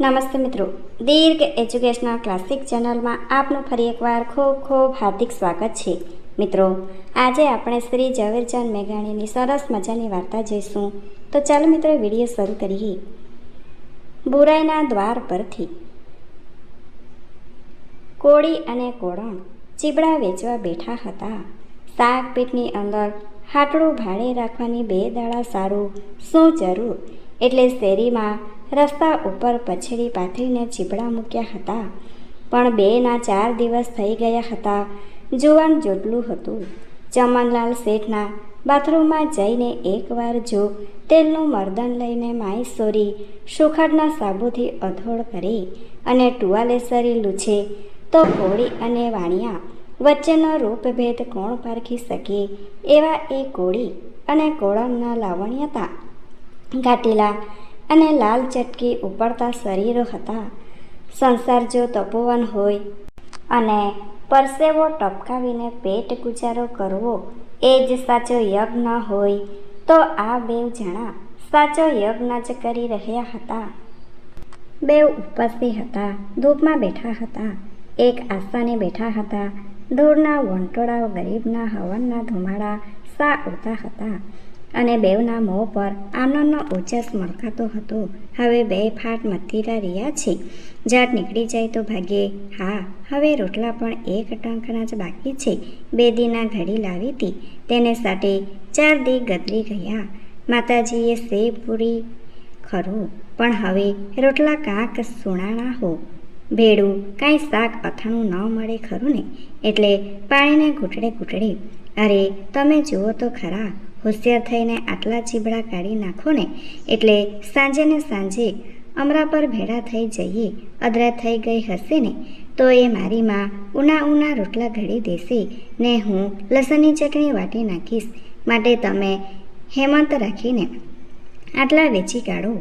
નમસ્તે મિત્રો. દીર્ઘ educational classic ચેનલમાં આપનું ફરી એકવાર ખૂબ ખૂબ હાર્દિક સ્વાગત છે. મિત્રો, આજે આપણે શ્રી ઝવેરચંદ મેઘાણીની સરસ મજાની વાર્તા જોઈશું. તો ચાલો મિત્રો વીડિયો શરૂ કરીએ. બુરાઈના દ્વાર પરથી કોળી અને કોળણ ચીબડા વેચવા બેઠા હતા. શાક પીઠની અંદર હાટડું ભાડે રાખવાની બે દાડા સારું શું જરૂર? એટલે શેરીમાં રસ્તા ઉપર પછડી પાથરીને ચીપડા મૂક્યા હતા. પણ બેના ચાર દિવસ થઈ ગયા હતા. જુવાન જોટલું હતું. ચમનલાલ શેઠના બાથરૂમમાં જઈને એકવાર જો તેલનું મર્દન લઈને માઈ સોરી, સુખાડના સાબુથી અથોડ કરી અને ટુવાલેસરી લૂછે, તો કોળી અને વાણિયા વચ્ચેનો રૂપભેદ કોણ પારખી શકે એવા એ કોળી અને કોળમના લાવણ્યતા. ઘાટીલા અને લાલ ચટકી ઉપડતા શરીરો હતા. સંસાર જો તપોવન હોય અને પરસેવો ટપકાવીને પેટ ગુજારો કરવો એ જ સાચો યજ્ઞ હોય, તો આ બેવ જણા સાચો યજ્ઞ જ કરી રહ્યા હતા. બેવ ઉપવાસી હતા, ધૂપમાં બેઠા હતા, એક આસાને બેઠા હતા. દૂરના વંટોળાઓ ગરીબના હવનના ધુમાડા સા ઉડતા હતા. અને બેવના મોં પર આનંદનો ઉચ્ચાસ મળકાતો હતો. હવે બે ફાટ મથીરા રહ્યા છે. જાટ નીકળી જાય તો ભાગ્યે હા, હવે રોટલા પણ એક ટંકના જ બાકી છે. બે દીના ઘડી લાવી હતી. તેને સાથે ચાર દી ગદરી ગયા. માતાજીએ સે પૂરી ખરું, પણ હવે રોટલા કાંક સુણાણા હો. ભેડું કાંઈ શાક અથાણું ન મળે ખરું ને? એટલે પાણીને ઘૂંટડે ઘૂંટડે, અરે, તમે જુઓ તો ખરા હોશિયાર થઈને આટલા ચીબડા કાઢી નાખો ને, એટલે સાંજે ને સાંજે અમરા પર ભેડા થઈ જઈએ અદરા થઈ ગઈ હશે ને, તો એ મારી માં ઉના ઉના રોટલા ઘડી દેશે ને હું લસણની ચટણી વાટી નાખીશ, માટે તમે હેમંત રાખીને આટલા વેચી કાઢો.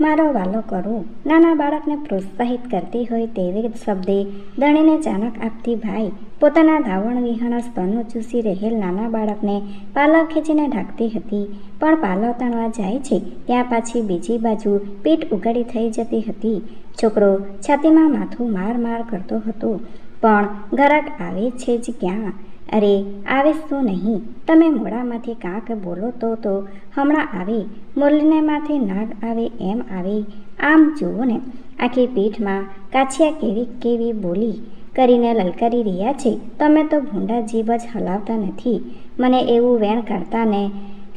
મારો વાલો કરો નાના બાળકને પ્રોત્સાહિત કરતી હોય તેવી શબ્દે દણીને ચાનક આપતી ભાઈ પોતાના ધાવણ વિહાણા સ્તનો ચૂસી રહેલ નાના બાળકને પાલવ ખેંચીને ઢાંકતી હતી. પણ પાલવ તણવા જાય છે, ત્યાં પાછી બીજી બાજુ પીઠ ઉગાડી થઈ જતી હતી. છોકરો છાતીમાં માથું માર માર કરતો હતો. પણ ઘરાક આવે છે જ ક્યાં? અરે આવે શું નહીં. તમે મોડામાંથી કાંક બોલો તો તો હમણાં આવે. મુરલીને માથે નાગ આવે એમ આવે. આમ જુઓ ને આખી પીઠમાં કાછિયા કેવી કેવી બોલી. કરીને લલકારી રહ્યા છે. તમે તો ભૂંડા જીભ જ હલાવતા નથી. મને એવું વેણ કાઢતા ને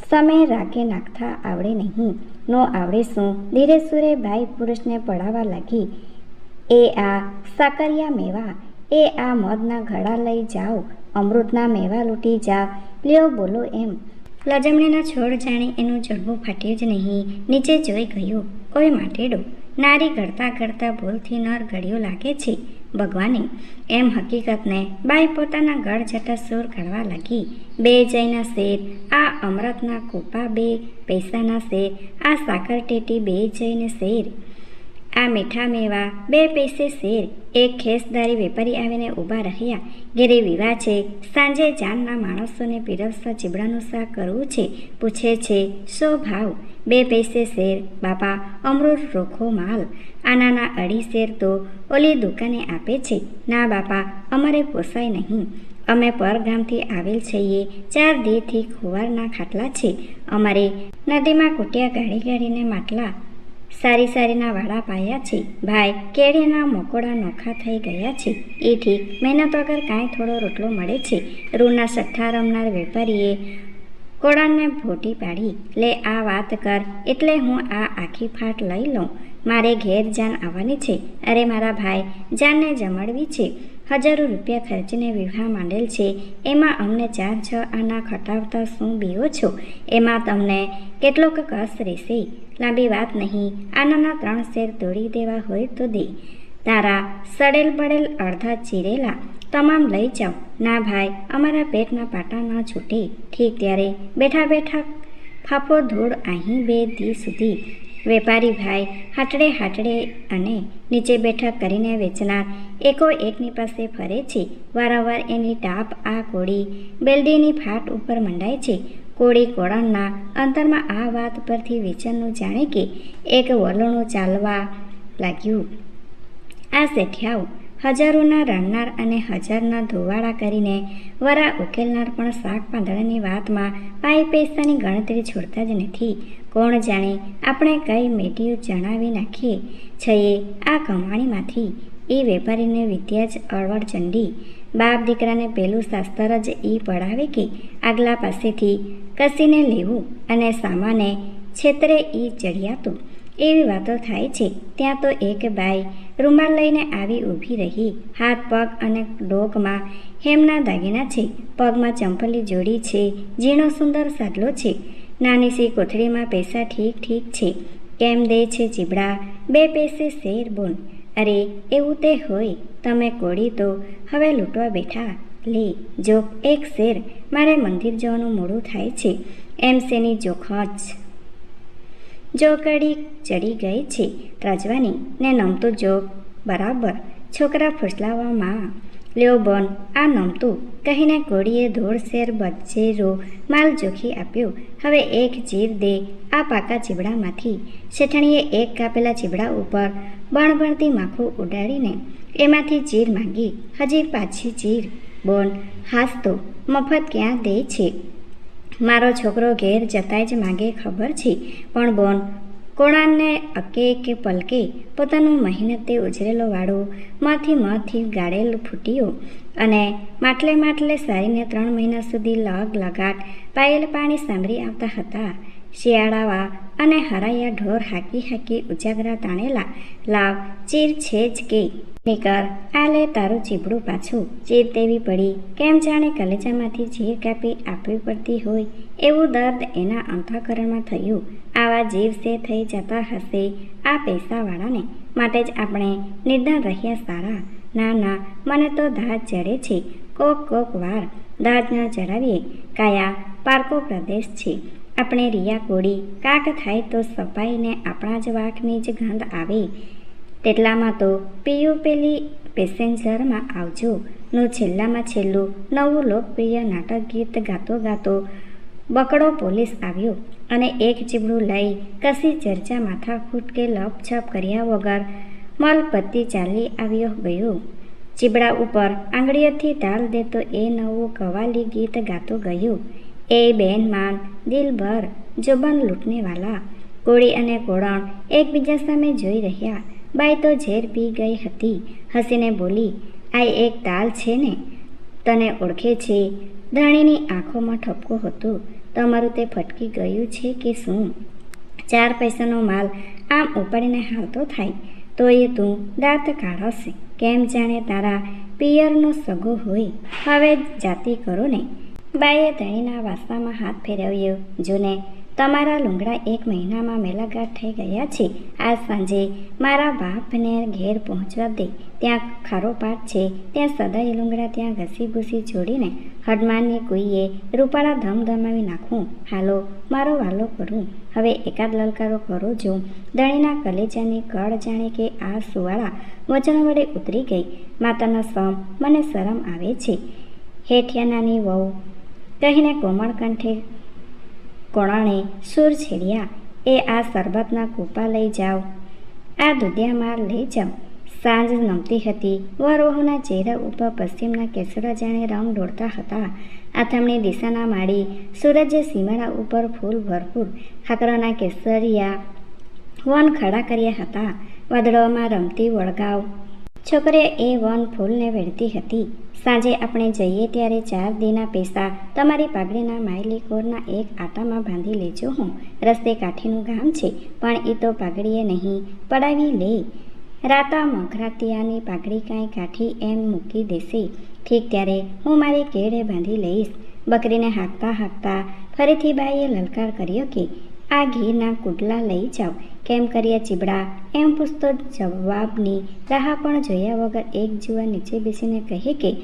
સમય રાગે નાખતા આવડે નહીં. નો આવડે શું? ધીરે સુરે ભાઈ પુરુષને પડાવવા લાગી. એ આ સાકરિયા મેવા. એ આ મધના ઘડા લઈ જાઓ. અમૃતના મેવા લૂંટી જાઓ. લ્યો, બોલો એમ. લજમણીના છોડ જાણે એનું જડબું ફાટ્યું જ નહીં. નીચે જોઈ ગયું, કોઈ માટેડો. નારી ઘડતા ઘડતા ભૂલથી નર ઘડ્યો લાગે છે. ભગવાને એમ હકીકતને બાઈ પોતાના ગળ જટા સૂર કાઢવા લાગી. બે જયના શેર, આ અમૃતના કોપા બે, પૈસાના શેર, આ સાકર ટેટી બે જઈને શેર. આ મીઠા મેવા બે પૈસે શેર એક ખેસદારી વેપારી આવીને ઊભા રહ્યા. ઘેરે વિવાહ છે. સાંજે જાનના માણસોને પીરસતા ચીબડાનું શાક કરવું છે. પૂછે છે, શો ભાવ? બે પૈસે શેર બાપા અમૃત રોખો માલ. આનાના અઢી શેર તો ઓલી દુકાને આપે છે. ના બાપા, અમારે પોસાય નહીં. અમે પરગામથી આવેલ છીએ. ચાર દેહથી ખુવારના ખાટલા છે. અમારે નદીમાં કુટિયા ગાડી ગાડીને માટલા સારી સારીના વાળા પાયા છે. ભાઈ, કેળીના મકોડા નોખા થઈ ગયા છે. એથી મહેનત વગર કાંઈ થોડો રોટલો મળે છે. રૂના સઠ્ઠા રમનાર વેપારીએ કોળાને ભોટી પાડી, લે, આ વાત કર, એટલે હું આ આખી ફાટ લઈ લઉં. મારે ઘેર જાન આવવાની છે. અરે મારા ભાઈ, જાનને જમાડવી છે. હજારો રૂપિયા ખર્ચીને વિવાહ માંડેલ છે. એમાં અમને ચાર, છ આના ખટાવતા શું બીઓ છો? એમાં તમને કેટલોક કસ રહેશે? લાંબી વાત નહીં. આનાના ત્રણ શેર તોડી દેવા હોય તો દે. તારા સડેલ પડેલ અડધા ચીરેલા તમામ લઈ જાઓ. ના ભાઈ, અમારા પેટના પાટા ન છૂટે. ઠીક ત્યારે બેઠા બેઠા ફાફો ધૂળ અહીં બે દી સુધી વેપારી ભાઈ હાટડે હાટડે અને નીચે બેઠક કરીને વેચનાર. એકો એકની પાસે ફરે છે. વારંવાર એની ટાપ આ કોળી બેલડીની ફાટ ઉપર મંડાય છે. કોળી કોળણના અંતરમાં આ વાત પરથી વેચનનું જાણે કે એક વલણું ચાલવા લાગ્યું. આ શેઠિયાઓ હજારોના રણનાર અને હજારના ધોવાળા કરીને વરા ઉકેલનાર પણ શાક પાંદડાની વાતમાં પાઈ પૈસાની ગણતરી છોડતા જ નથી. કોણ જાણે આપણે કઈ મેટીઓ જણાવી નાખીએ? છીએ આ કમાણીમાંથી. એ વેપારીને વિદ્યા જ અળવડ ચંડી. બાપ દીકરાને પેલું શાસ્ત્ર જ એ પડાવે કે આગલા પાસેથી કસીને લેવું અને સામાને છેતરે એ ચડિયાતું એવી વાતો થાય છે, ત્યાં તો એક બાઈ રૂમાલ લઈને આવી ઊભી રહી. હાથ પગ અને ડોકમાં હેમના દાગીના છે. પગમાં ચંપલી જોડી છે. ઝીણો સુંદર સાદલો છે. નાની સી કોથળીમાં પૈસા ઠીક ઠીક છે. કેમ દે છે ચીબડા બે પૈસે શેર બોન. અરે, એવું તે હોય. તમે કોડી તો હવે લૂંટવા બેઠા? લે જો એક શેર. મારે મંદિર જવાનું મોડું થાય છે. એમ શેની જોખજ જોકડી ચડી ગઈ છે. ત્રાજવાની ને નમતો જોક. બરાબર. છોકરા ફૂસલાવામાં લ્યો બોન આ નમતું. કહીને કોડીએ ધોળ શેર બચેરો માલ જોખી આપ્યો. હવે એક ચીર દે આ પાકા ચીબડામાંથી. શેઠણીએ એક કાપેલા ચીબડા ઉપર બણબણતી માખું ઉડાડીને એમાંથી ચીર માંગી. હજી પાછી ચીર બોન, હાસ તો મફત ક્યાં દે છે? મારો છોકરો ઘેર જતાંય જ માગે ખબર છે. પણ બોન કોણાને અકે કે પલકે પોતાનું મહેનતે ઉજરેલો વાડો માથી માથી ગાળેલું ફૂટીઓ અને માટલે માટલે સારીને ત્રણ મહિના સુધી લગ લગાટ પાયેલ પાણી સાંભળી આવતા હતા. શિયાળાવા અને હરાયા ઢોર હાકી હાકી ઉજાગરા તાણેલા લાવ ચીર છે જ કે નીકર આ લે તારું ચીબડું પાછું. ચીર દેવી પડી. કેમ જાણે કલેજામાંથી ચીર કાપી આપવી પડતી હોય? એવું દર્દ એના અંતઃકરણમાં થયું. આવા જીવ સે થઈ જતા હશે આ પૈસાવાળાને. માટે જ આપણે નિર્ધન રહ્યા સારા. ના ના, મને તો ધાજ જડે છે. કોક કોક વાર દાજ ન ચડાવીએ કાયા પારકો પ્રદેશ છે. આપણે રિયા કોડી કાક થાય તો સફાઈને આપણા જ વાંકની જ ગંધ આવે. તેટલામાં તો પીયુ પેલી પેસેન્જરમાં આવજો. નું છેલ્લામાં છેલ્લું નવું લોકપ્રિય નાટક ગીત ગાતો ગાતો બકડો પોલીસ આવ્યો અને એક ચીબડું લઈ કશી ચર્ચા માથાકૂટ કે લપછપ કર્યા વગર મલપત્તી ચાલી આવ્યો ગયો. ચીબડા ઉપર આંગળીઓથી તાલ દેતો એ નવું કવાલી ગીત ગાતો ગયો. એ બેન માન દિલભર જોબન લૂંટને વાલા કોળી અને કોળણ એકબીજા સામે જોઈ રહ્યા. બાઈ તો ઝેર પી ગઈ હતી. હસીને બોલી, આ એક તાલ છે ને? તને ઓળખે છે ધણીની આંખોમાં ઠપકો હતો. તમારું તે ફટકી ગયું છે કે શું? ચાર પૈસાનો માલ આમ ઉપાડીને હાલતો થાય? તો એ તું દાંત કાઢશે? કેમ જાણે તારા પિયરનો સગો હોય? હવે જાતિ કરો ને બાઈએ ધણીના વાસામાં હાથ ફેરવ્યો. જોને તમારા લુંગડા એક મહિનામાં મેલાગાટ થઈ ગયા છે. આજ સાંજે મારા બાપને ઘેર પહોંચવા દે. ત્યાં ખારો પાટ છે. ત્યાં સદાય લુંગડા ત્યાં ઘસી ભૂસી જોડીને હડમાનની કુઈએ રૂપાળા ધમધમાવી નાખું. હાલો, મારો વાલો કરું. હવે એકાદ લલકારો કરો જો. દણીના કલેજાની કળ જાણે કે આ સુવાળા વચન વડે ઉતરી ગઈ. માતાનો સમ, મને શરમ આવે છે. હેઠિયાનાની વહુ, કહીને કોમળ કંઠે કોણાણે સૂર છેડ્યા. એ આ શરબતના કૂપા લઈ જાઓ. આ દુધિયામાર લઈ જાઓ. સાંજ નમતી હતી. વરવહુના ચહેરા ઉપર પશ્ચિમના કેસરા જાણે રંગ દોડતા હતા. આથમણી દિશાના માળી સૂરજે સીમાડા ઉપર ફૂલ ભરપૂર ખાકરાના કેસરિયા વન ખડા કર્યા હતા. વાદળોમાં રમતી વળગાવ છોકરીએ એ વન ફૂલને વેડતી હતી. સાંજે આપણે જઈએ ત્યારે ચાર દીના પૈસા. તમારી પાઘડીના માયલી કોરના એક આટામાં બાંધી લેજો હું. રસ્તે કાઠીનું ગામ છે, પણ એ તો પાઘડીએ નહીં. પડાવી લે. રાતા મઘરાતિયાની પાઘડી કાંઈ કાઠી એમ મૂકી દેશે. ઠીક ત્યારે હું મારી કેળે બાંધી લઈશ. બકરીને હાંકતા હાંકતા ફરીથી બાઈએ લલકાર કર્યો કે, આ ઘીના કુડલા લઈ જાઓ. કેમ કરીએ ચીબડા? એમ પૂછતો જવાબની રાહ પણ જોયા વગર એક જુવા નીચે બેસીને કહે કે,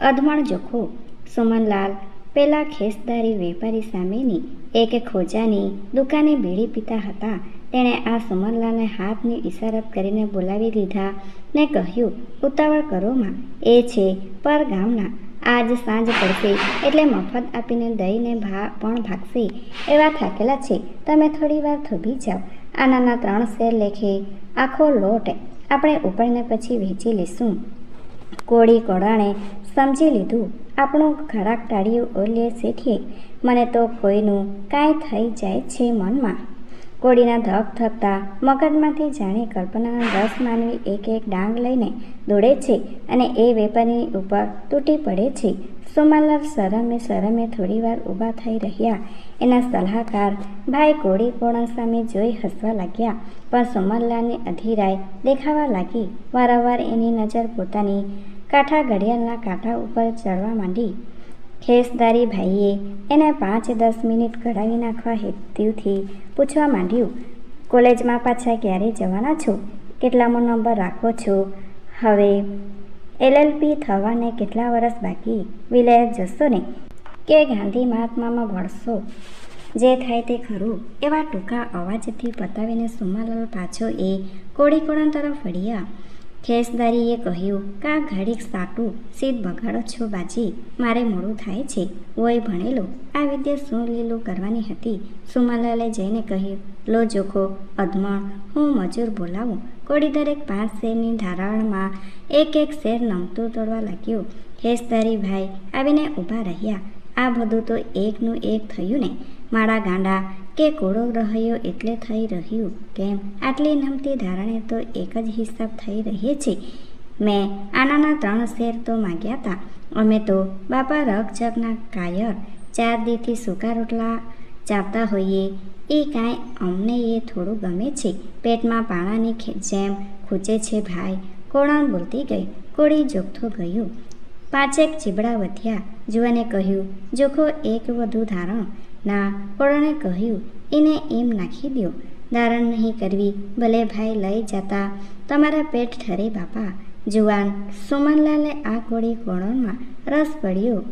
અધમણ જોખો, સુમનલાલ, પેલા ખેસદારી વેપારી સામેની એક ખોજાની દુકાને બીડી પીતા હતા. તેણે આ સુમનલાલને હાથની ઇશારત કરીને બોલાવી લીધા ને કહ્યું, ઉતાવળ કરોમાં એ છે પર ગામના. આજ સાંજ પડશે એટલે મફત આપીને દઈને ભા, પણ ભાગશે. એવા થાકેલા છે. તમે થોડી વાર થોભી જાઓ. આનાના ત્રણ શેર લેખે આખો લોટ આપણે ઉપાડીને પછી વેચી લઈશું કોળી કોળાણે સમજી લીધું, આપણું ખરાક ટાળ્યું ઓલે શેઠીએ, મને તો કોઈનું કાંઈ થઈ જાય છે મનમાં. કોળીના ધક થકતા મગજમાંથી જાણે કલ્પનાના દસ માનવી એક એક ડાંગ લઈને દોડે છે અને એ વેપારીની ઉપર તૂટી પડે છે. સોમાલાલ, શરમે શરમે થોડીવાર ઊભા થઈ રહ્યા. એના સલાહકાર ભાઈ કોળી કોણ સામે જોઈ હસવા લાગ્યા, પણ સોમનલાલની અધીરાય દેખાવા લાગી. વારંવાર એની નજર પોતાની કાંઠા ઘડિયાળના કાંઠા ઉપર ચડવા માંડી. ખેસદારી ભાઈએ એને પાંચ દસ મિનિટ કઢાવી નાખવા હેતુથી પૂછવા માંડ્યું, કોલેજમાં પાછા ક્યારે જવાના છો? કેટલામો નંબર રાખો છો? હવે એલએલપી થવાને કેટલા વર્ષ બાકી? વિલાયત જશો ને? કે ગાંધી મહાત્મામાં ભળશો જે થાય તે ખરું. એવા ટૂંકા અવાજથી પતાવીને સુમાલાલ પાછો એ કોળીકોણા તરફ વળ્યા. ખેસદારીએ કહ્યું, કા ઘડીક સાટું? સીધ બગાડો છો બાજી. મારે મોડું થાય છે. વોય ભણેલો. આ વિદ્યા શું લીલું કરવાની હતી? સુમાલાલે જઈને કહ્યું લો જોખો અધમણ હું મજૂર બોલાવું. કોડી દરેક પાંચ શેરની ધારણમાં એક એક શેર નમતું તોડવા લાગ્યું. ખેસદારી ભાઈ આવીને ઊભા રહ્યા. આ બધું તો એકનું એક થયું ને. મારા ગાંડા, કે કોળો રહ્યો એટલે થઈ રહ્યું? કેમ? આટલી નમતી ધારણે તો એક જ હિસાબ થઈ રહી છે. મેં આનાના ત્રણ શેર તો માગ્યા હતા અમે તો બાપા રગજગના કાયર. ચાર દીથી સૂકા રોટલા ચાવતા હોઈએ. એ કાંઈ અમને એ થોડું ગમે છે. પેટમાં પાણાની જેમ ખૂચે છે ભાઈ કોણાણ બોલતી ગઈ, કોળી જોખતો ગયું. પાંચેક ચીબડા વધ્યા, જુવાને કહ્યું, જોખો એક વધુ ધારણ. ના, કોળાને કહ્યું, એને એમ નાખી દ્યો. ધારણ નહીં કરવી, ભલે ભાઈ લઈ જતા. તમારા પેટ ઠરે બાપા. જુવાન સુમનલાલે આ કોળી કોળણમાં રસ પડ્યો.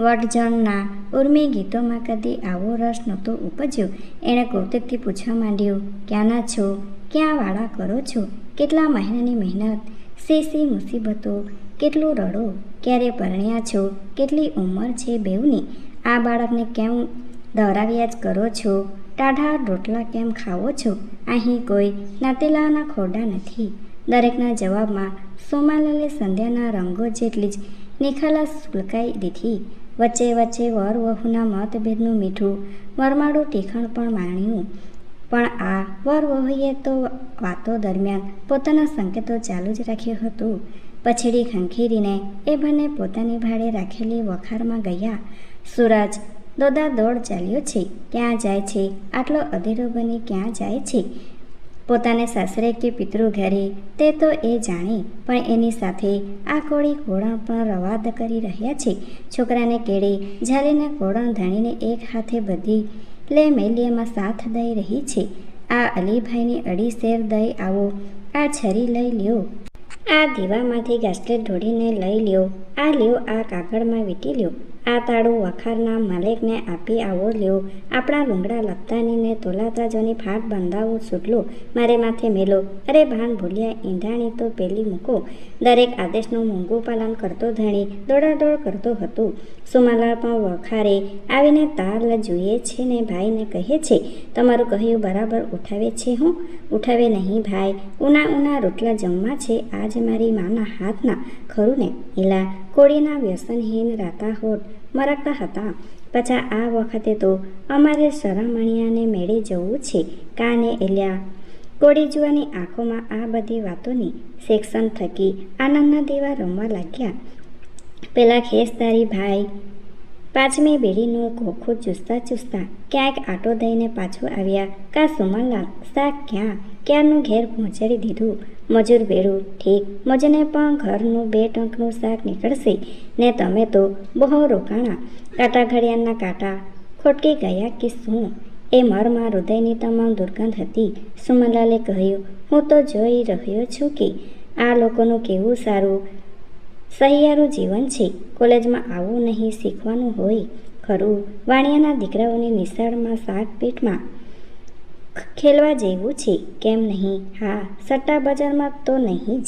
વટજણના ઉર્મી ગીતોમાં કદી આવો રસ નહોતો ઉપજ્યો. એણે કૌતિકથી પૂછવા માંડ્યું, ક્યાંના છો? ક્યાં વાળા કરો છો? કેટલા મહિનાની મહેનત? સી સી મુસીબતો? કેટલું રડો? ક્યારે પરણ્યા છો? કેટલી ઉંમર છે બેવની આ બાળકને કેમ દોરાવ્યા જ કરો છો? ટાઢા રોટલા કેમ ખાવો છો? અહીં કોઈ નાતેલાના ખોડા નથી. દરેકના જવાબમાં, સોમાલાલે સંધ્યાના રંગો જેટલી જ નિખાલા સુલકાઈ દીધી. વચ્ચે વચ્ચે વર વહુના મતભેદનું મીઠું મરમાડું ટીખણ પણ માણ્યું. પણ આ વર વહુએ તો વાતો દરમિયાન પોતાના સંકેતો ચાલુ જ રાખ્યું હતું. પછેડી ખંખેરીને એ બંને પોતાની ભાડે રાખેલી વખારમાં ગયા. સૂરજ, દોદા દોડ ચાલ્યો છે. ક્યાં જાય છે? આટલો અધીરો બની ક્યાં જાય છે? પોતાને સાસરે કે પિતૃ ઘરે, તે તો એ જાણે, પણ એની સાથે આ કોળી કોળણ પણ રવાદ કરી રહ્યા છે. છોકરાને કેળે ઝાલીને કોળણ ધાણીને એક હાથે બધી લે મેલીએમાં સાથ દઈ રહી છે. આ અલીભાઈની અડી શેર દઈ આવો, આ છરી લઈ લ્યો. આ દીવામાંથી ગાસલેટ ઢોળીને લઈ લ્યો, આ લ્યો, આ કાગળમાં વીંટી લ્યો. આ તાળું વખારના માલિકને આપી આવો લ્યો આપણા રૂંગડા લપતાનીને તોલાતાજોની ફાટ બંધાવો સૂટલો. મારે માથે મેલો. અરે ભાન ભૂલ્યા ઈંધાણી તો પેલી મૂકો. દરેક આદેશનું મોંઘું પાલન કરતો ધણી, દોડાદોડ કરતો હતો. સુમાલા પણ વખારે. આવીને તાલ જોઈએ છે ને ભાઈને કહે છે, તમારું કહ્યું બરાબર ઉઠાવે છે હું? ઉઠાવે નહીં ભાઈ. ઉના ઉના રોટલા જમવા છે. આજ મારી માના હાથના ખરું ને એલા કોળીના વ્યસનહીન રાતા હોટ મરકતા હતા. પછા આ વખતે તો અમારે સરામણિયાને મેળે જવું છે. કાને એલ્યા? કોડી જુવાની આંખોમાં આ બધી વાતોની સેક્શન થકી આનંદના દેવા રમવા લાગ્યા. પેલા ખેસદારી ભાઈ, પાંચમી બેડીનું ખોખું ચૂસતા ચૂસતા ક્યાંક આટો દઈને પાછું આવ્યા. કા સુમનલાલ સા ક્યાં? ક્યારનું ઘેર પહોંચાડી દીધું? મજૂર બેડું ઠીક. મજને પણ ઘરનું બે ટંકનું શાક નીકળશે. ને તમે તો બહુ રોકાણા કાંટા ઘડિયાળના કાંટા. ખોટકી ગયા કે શું? એ મરમાં હૃદયની તમામ દુર્ગંધ હતી. સુમનલાલે કહ્યું, હું તો જોઈ રહ્યો છું કે આ લોકોનું કેવું સારું, સહિયારું જીવન છે. કોલેજમાં આવું નહીં શીખવાનું હોય. ખરું, વાણિયાના દીકરાઓની નિશાળમાં શાક પેટમાં ખેલવા જેવું છે, કેમ નહીં? હા, સટ્ટા બજારમાં તો નહીં જ.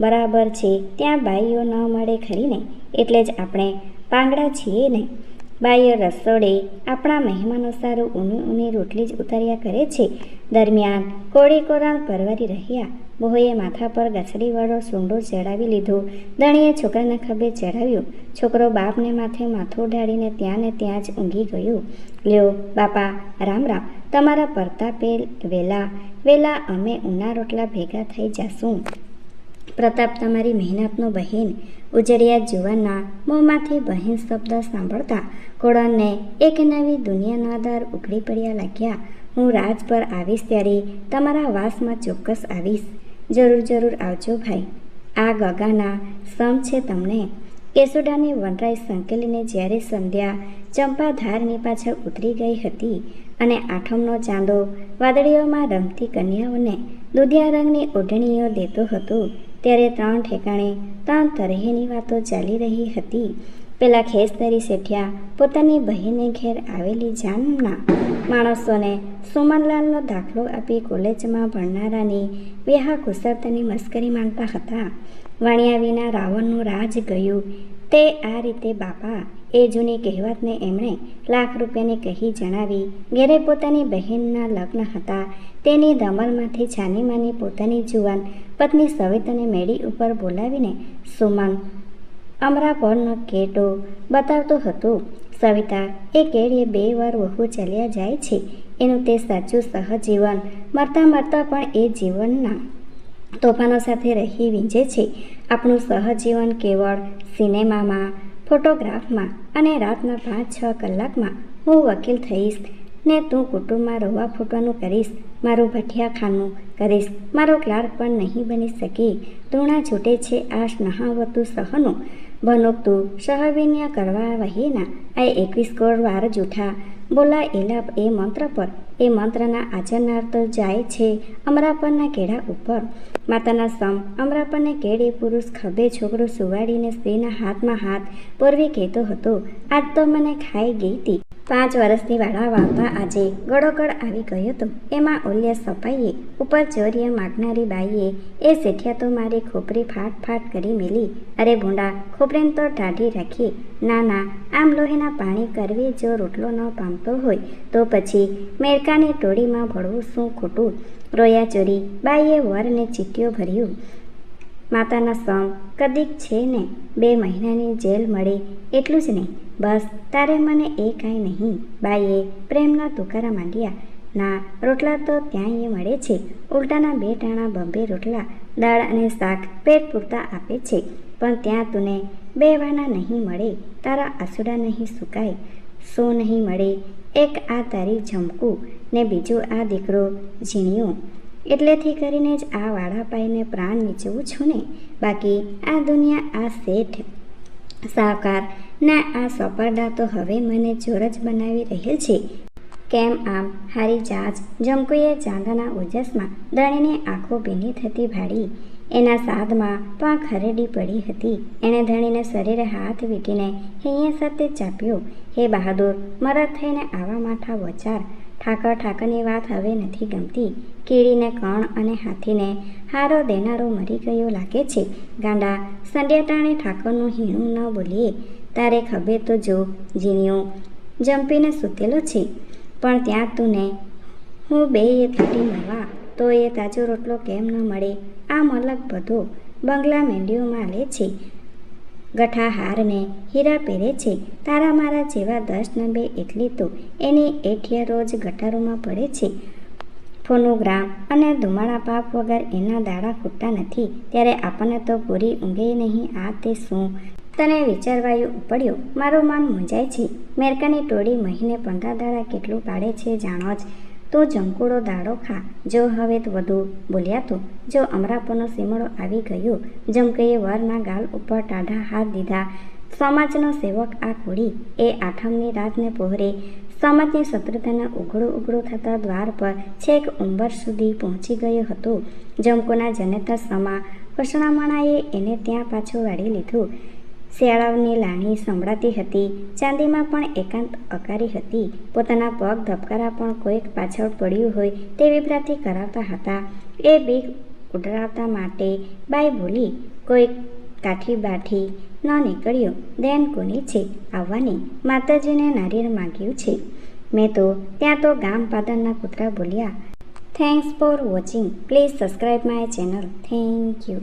બરાબર છે, ત્યાં બાઈઓ ન મળે ખરીને, એટલે જ આપણે પાંગડા છીએ ને. બાઈએ રસોડે આપણા મહેમાનો સારું ઊની ઊની રોટલી જ ઉતાર્યા કરે છે. દરમિયાન કોળી કોરણ પરવારી રહ્યા. બહુએ માથા પર ગછડીવાળો સૂંડો ચડાવી લીધો. દણીએ છોકરાના ખભે ચડાવ્યું. છોકરો બાપને માથે માથું ઢાળીને ત્યાં ને ત્યાં જ ઊંઘી ગયો. લ્યો, બાપા, રામ રામ. તમારા પરતાપે વેલા. વેલા અમે ઊના રોટલા ભેગા થઈ જાશું. પ્રતાપ તમારી મહેનતનો બહેન. ઉજળિયા જુવાનના મોંમાંથી બહેન શબ્દ સાંભળતા કોળણને એક નવી દુનિયાના દર ઉઘડી પડ્યા લાગ્યા. હું રાજ પર આવીશ ત્યારે તમારા વાસમાં ચોક્કસ આવીશ. જરૂર જરૂર આવજો ભાઈ. આ ગગાના સમ છે તમને. કેસુડાની વનરાય સંકેલીને જ્યારે સંધ્યા ચંપાધારની પાછળ ઉતરી ગઈ હતી અને આઠમનો ચાંદો વાદળીઓમાં રમતી કન્યાઓને દુધિયા રંગની ઓઢણીઓ દેતો હતો ત્યારે ત્રણ ઠેકાણે ત્રણ તરહેની વાતો ચાલી રહી હતી. પેલા ખેસદરી શેઠિયા પોતાની બહેને ઘેર આવેલી જાનના માણસોને સુમનલાલનો દાખલો આપી કોલેજમાં ભણનારાની વ્યાહ કુશળતાની મસ્કરી માનતા હતા. વાણિયા વિના રાવણનું રાજ ગયું. તે આ રીતે બાપા એ જૂની કહેવતને એમણે લાખ રૂપિયાની કહી જણાવી. ઘેરે પોતાની બહેનના લગ્ન હતા. તેની ધમલમાંથી છાનીમાની પોતાની જુવાન પત્ની સવિતાને મેળી ઉપર બોલાવીને, સુમન અમરાપરનો કેટો બતાવતો હતો. સવિતા, એ કેળીએ બે વાર વહુ ચાલ્યા જાય છે. એનું તે સાચું સહજીવન, મરતા મરતા પણ એ જીવનના તોફાનો સાથે રહી વીંજે છે. આપણું સહજીવન કેવળ સિનેમામાં, ફોટોગ્રાફમાં અને રાતના પાંચ છ કલાકમાં હું વકીલ થઈશ ને તું કુટુંબમાં રોવા ફૂટવાનું કરીશ. મારું ભઠિયા ખાનું કરીશ. મારો ક્લાર્ક પણ નહીં બની શકે. તૃણા છૂટે છે. આ સ્નહાવતું સહનું. ભનોકતું સહવિન્ય કરવા વહીના. આ એકવીસ કરોડ વાર જૂઠા. બોલા એલા એ મંત્ર પર. એ મંત્રના આચરનાર તો જાય છે. અમરાપણના કેળા ઉપર. માતાના સમ. અમરાપણને કેળે પુરુષ ખભે છોકરો સુવાડીને સ્ત્રીના હાથમાં હાથ. પૂર્વે કહેતો હતો, આજ તો મને ખાઈ ગઈ હતી પાંચ વર્ષની વાળા વાપા આજે ગળોગળ આવી ગયો હતો એમાં ઓલિયા સપાઈએ ઉપર ચોર્ય માગનારી બાઈએ એ શેઠિયા તો મારી ખોપરી ફાટ ફાટ કરી મેલી. અરે ભૂંડા, ખોપરીને તો ટાઢી રાખી ના ના, આમ લોહીના પાણી કરવી જો રોટલો ન પામતો હોય તો પછી મેરકાની ટોળીમાં ભળવું શું ખોટું? રોયા ચોરી, બાઈએ વરને ચીટીઓ ભર્યું. માતાના સમ કદીક છે ને, બે મહિનાની જેલ મળે એટલું જ નહીં. બસ, તારે મને એ કાંઈ નહીં. બાઈએ પ્રેમના તુકારા માંડ્યા. ના, રોટલા તો ત્યાં એ મળે છે. ઉલટાના બે ટાણા બબ્બે રોટલા, દાળ અને શાક પેટ પૂરતા આપે છે. પણ ત્યાં તને બે વાના નહીં મળે. તારા આસુડા નહીં સુકાય. શું નહીં મળે? એક આ તારી ઝમકું ને બીજું આ દીકરો ઝીણ્યું. એટલેથી કરીને જ આ વાળાપાઈને પ્રાણ નીચવું છું ને. બાકી આ દુનિયા આ શેઠ. સાહકાર ના, આ સોપરડા તો હવે મને ચોર જ બનાવી રહેલ છે. કેમ આમ? હારી જાજ. જમકુએ ચાંદાના ઓજસમાં દણીની આંખો ભીની થતી ભાડી એના સાદમાં પણ ખરેડી પડી હતી. એણે ધણીને શરીરે હાથ વીટીને હૈયા સાથે ચાપ્યો. હે બહાદુર મરદ થઈને આવા માઠા વચાર. ઠાકર ઠાકરની વાત હવે નથી ગમતી. કીડીને કણ અને હાથીને હારો દેનારો મરી ગયો લાગે છે. ગાંડા સંડ્યાટાણે ઠાકરનું હીણું ન બોલીએ. તારે ખબે તો જો ઝીણ્યો જંપીને સૂતેલો છે. પણ ત્યાં તું ને હું બે એ તૂટી મળવા, તો એ તાજો રોટલો કેમ ન મળે? આ મલક બધો બંગલા મેંડીઓમાં લે છે. ગઠા હારને હીરા પહેરે છે. તારા મારા જેવા દસ નંબે એટલી તો એની એઠિયા રોજ ગટારોમાં પડે છે. ફોનોગ્રામ અને ધુમાડા પાપ વગર એના દાડા ખૂટતા નથી. ત્યારે આપણને તો પૂરી ઊંઘે નહીં. આ તે શું? તને વિચારવાયું ઉપડ્યો. મારું મન મૂંઝાય છે. મેરકાની ટોળી મહિને પંદર દાડા કેટલું પાડે છે જાણો જ. તો જંકુડો દાડો ખા. જો હવે વધુ બોલ્યા તો? જો અમરાપોનો સીમડો આવી ગયો? જમકઈએ વરના ગાલ ઉપર ટાઢા હાથ દીધા. સમાજનો સેવક આ કુડી. એ આઠમની રાતને પહોરે. સમાજની શત્રુતાના ઉઘડું ઉઘડું થતા દ્વાર પર છેક ઉંબર સુધી પહોંચી ગયો હતો. જમકોના જનેતા સમા વસણામણાએ એને ત્યાં પાછું વાળી લીધું. શિયાળાની લાણી સંભળાતી હતી. ચાંદીમાં પણ એકાંત અકારી હતી. પોતાના પગ ધબકારા પણ કોઈક પાછળ પડ્યું હોય તે વિભ્રાતી કરાવતા હતા. એ બીક ઉડરાવતા માટે બાઈ બોલી, કોઈક કાઠી બાઠી ન નીકળ્યું. દેન કોની છે? આવવાની. માતાજીને નારિયેળ માગ્યું છે. મેં તો ત્યાં તો ગામ પાદરના કૂતરા બોલ્યા thanks for watching please subscribe my channel thank you